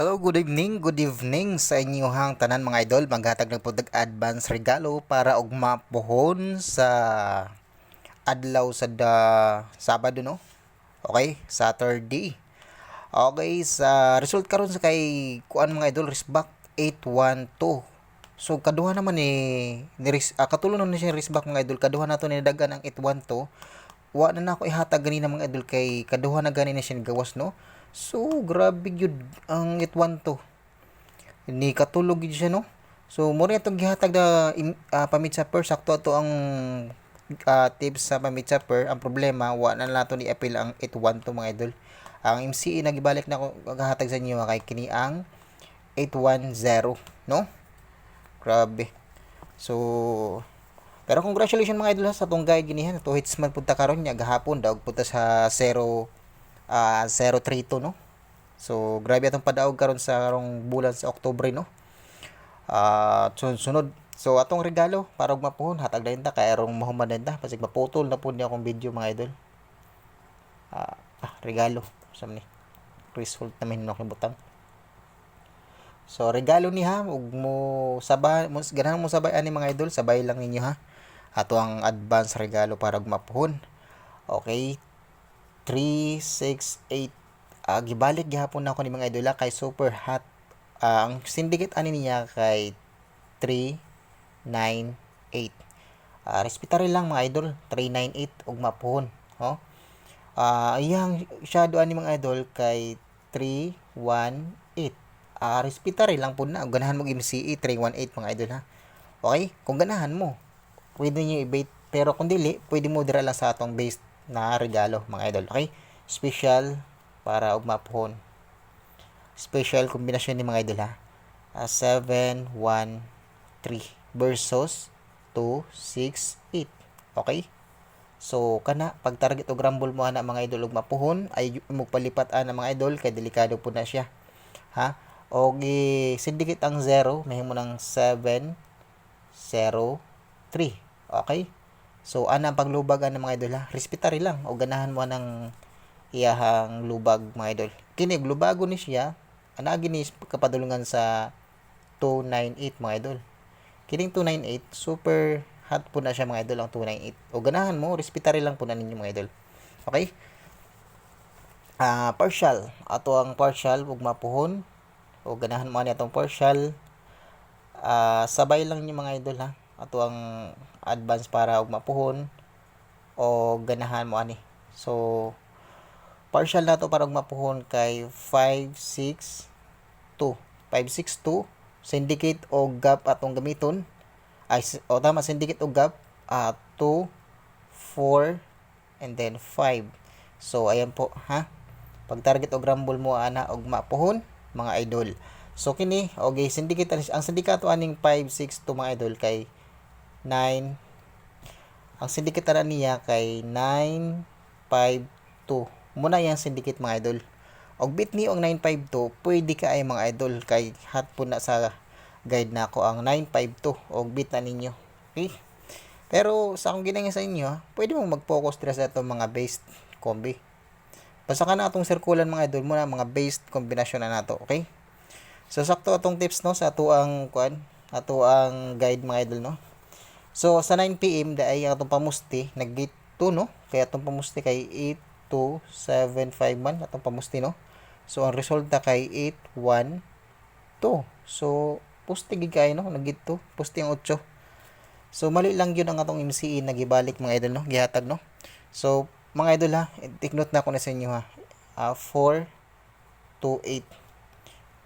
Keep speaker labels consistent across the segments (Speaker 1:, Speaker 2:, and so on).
Speaker 1: Hello, good evening, good evening sa inyong tanan mga idol. Maghatag ng pudag advance regalo para og mapuhon sa adlaw sa da, Sabado no. Okay, Saturday. Okay, sa result karon sa kay kuan mga idol Risback 812. So kaduha naman ni, ni ris, ah, katulong naman siya Risback mga idol. Kaduha nato ni dagan ang 812. Wa na nako ihatag gani mga idol kay kaduha na gani na siya gawas no. So, grabe yun ang itwan to. Ni katulog yun siya, no? So, rin itong gihatag na uh, pamit sa per. Sakto ito ang uh, tips sa pamit sa per. Ang problema, wa na nato ni appeal ang itwan to mga idol. Ang MCE nagibalik na ko gahatag sa inyo kay kini ang 810, no? Grabe. So, pero congratulations mga idol sa tong guide ginihan. To hits man punta karon nya gahapon daw punta sa 0 uh, 032 no? So grabe atong padaog karon sa karong bulan sa Oktubre no? Uh, sunod. So atong regalo para og mapuhon hatag dayon ta kay arong mahuman dayon ta pasig maputol na pud ni akong video mga idol. Uh, ah, regalo sa ni result namin no butang So regalo ni ha ug mo sabay mo ganahan mo sabay ani mga idol sabay lang ninyo ha. Ato ang advance regalo para mapuhon. Okay, 368 uh, ah, gibalik gihapon ako ni mga idola kay super hot. Uh, ang syndicate ani niya kay 398 uh, respetary lang mga idol 398 ug mapuhon oh uh, iyang shadow ani mga idol kay 318 uh, respetary lang po na. Ganahan mo MCE 318 mga idol ha? Okay? Kung ganahan mo pwede niyo i-bait. Pero kung dili pwede mo dira lang sa atong base na regalo mga idol. Okay? Special para og mapuhon. Special kombinasyon ni mga idol ha. Uh, 7, 1, 3 versus 2, 6, 8. Okay? So, kana, pag target og rumble mo ana mga idol og mapuhon, ay mo palipat ana mga idol, kay delikado po na siya. Ha? O i-syndicate ang 0, may mo ng 7, 0, 3. Okay? So ana ang mga idol ha. Respetary lang o ganahan mo ng iyahang lubag mga idol. Kini lubago ni siya ana gini kapadulungan sa 298 mga idol. Kining 298 super hot po na siya mga idol ang 298. O ganahan mo respetary lang po na ninyo mga idol. Okay? Uh, partial ato ang partial ug mapuhon o ganahan mo ni atong partial uh, sabay lang ni mga idol ha ato ang advance para og mapuhon o ganahan mo ani. So partial na to para og mapuhon kay 562 562 syndicate o gap atong gamiton. Ay o tama syndicate o gap uh, 2 4 and then 5 so ayan po ha? Pag target og rumble mo ana og mapuhon mga idol. So kini okay syndicate ang sindikato aning 562 mga idol kay 9 ang syndicate na niya kay 952 muna yang syndicate mga idol. Og bit ni ang 952 pwede ka ay mga idol kay hat po na sa guide na ako ang 952 og bit na ninyo. Okay? Pero sa akong ginaya sa inyo pwede mong mag-focus dira sa itong mga based combi. Basta ka na atong circulan mga idol muna mga based kombinasyon na nato okay? So sakto atong tips no? Sa ato ang kuan ato ang guide mga idol no So, sa 9pm, dahil atong pamusti, nag-gate 2, no? Kaya atong pamusti kay 82751, atong pamusti, no? So, ang resulta kay 812. So, pusti gid kay no? Nag-gate 2, pusti ang 8. So, mali lang yun ang atong MCE, nagibalik mga idol, no? Gihatag, no? So, mga idol, ha? Take note na ako na sa inyo, ha? Uh, 4, 2, 8.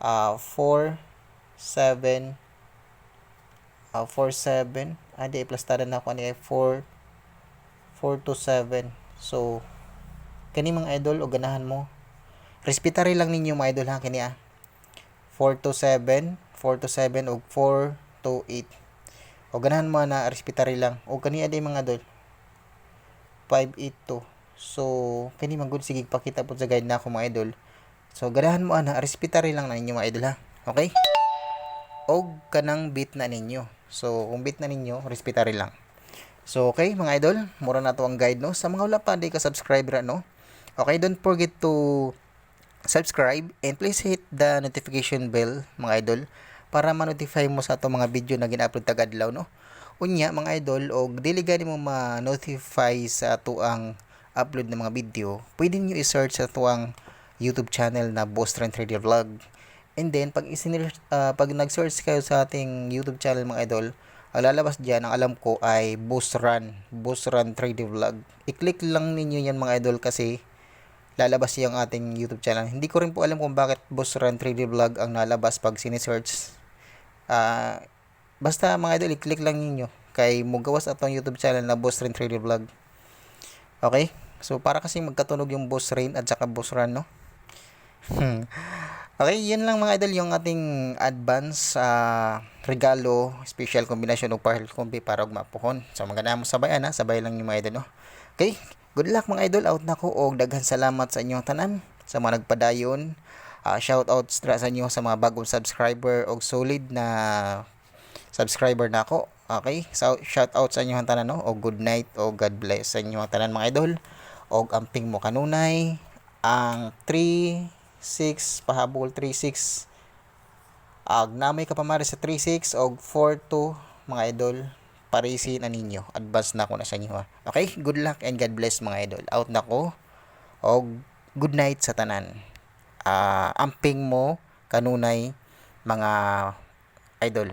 Speaker 1: Uh, 4, 7, uh, 4, 7, ah di plus tada na ako. Ni 4 4 to 7 so kani mga idol o ganahan mo. Respetary lang ninyo mga idol ha kani ah. 4 to 7 4 to 7 o 4 to 8 o ganahan mo na respetary lang. O kani aday mga idol. 5 8 to so kani man good sige pakita po sa guide na ako mga idol. So ganahan mo ana respetary lang na ninyo mga idol ha. Okay? Og kanang beat na ninyo So, kung bit na ninyo, respetary lang. So, okay, mga idol, mura na to ang guide, no? Sa mga wala pa, di ka subscriber, no? Okay, don't forget to subscribe and please hit the notification bell mga idol para ma-notify mo sa ato mga video na gina-upload tagadlaw no. Unya mga idol og dili gani mo ma-notify sa ato ang upload ng mga video, pwede niyo i-search sa ato ang YouTube channel na Boss Trend Trader Vlog. And then pag isinir ah, pag nag-search kayo sa ating YouTube channel mga idol, ang lalabas diyan ang alam ko ay Boss Run, Boss Run Trader Vlog. I-click lang ninyo yan mga idol kasi lalabas yung ating YouTube channel. Hindi ko rin po alam kung bakit Boss Run 3D Vlog ang nalabas pag sinesearch. Ah, basta mga idol, i-click lang ninyo kay mugawas atong YouTube channel na Boss Run 3D Vlog. Okay? So, para kasi magkatunog yung Boss Rain at saka Boss Run, no? okay, yun lang mga idol yung ating advance ah, regalo, special combination o partial combi para og mapuhon. So, maganda mo sabay na, sabay lang yung mga idol, no? Okay, good luck mga idol, out na ko og daghan salamat sa inyong tanan sa mga nagpadayon. Ah, shout out sa inyo sa mga bagong subscriber og solid na subscriber na ako. Okay? So, shout out sa inyong tanan no? O good night o God bless sa inyong tanan mga idol. Og amping mo kanunay ang 3 6 pahabol 3 6 ag namay ka pamari sa 3 6 og 4 2 mga idol. Parisi na ninyo. Advance na ako na sa inyo ha. okay? Good luck and God bless mga idol. Out na ko og good night sa tanan Ah, amping mo kanunay mga idol